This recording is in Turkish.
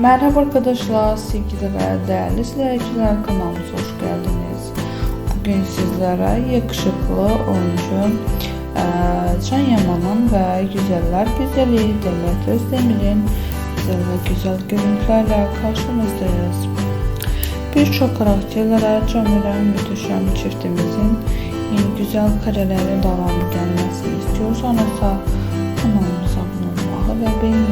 Merhaba arkadaşlar, sevgili ve değerli izleyiciler kanalımıza hoş geldiniz. Bugün sizlere yakışıklı oyuncu Can Yaman'ın ve Güzeller Güzeli Demet Özdemir'in güzel güzel görüntülerle karşınızdayız. Birçok karakterlere can veren müthişem çiftimizin yeni güzel kareleri devamı gelmesini istiyorsanız kanalımıza abone olmayı ve beğeni yapmayı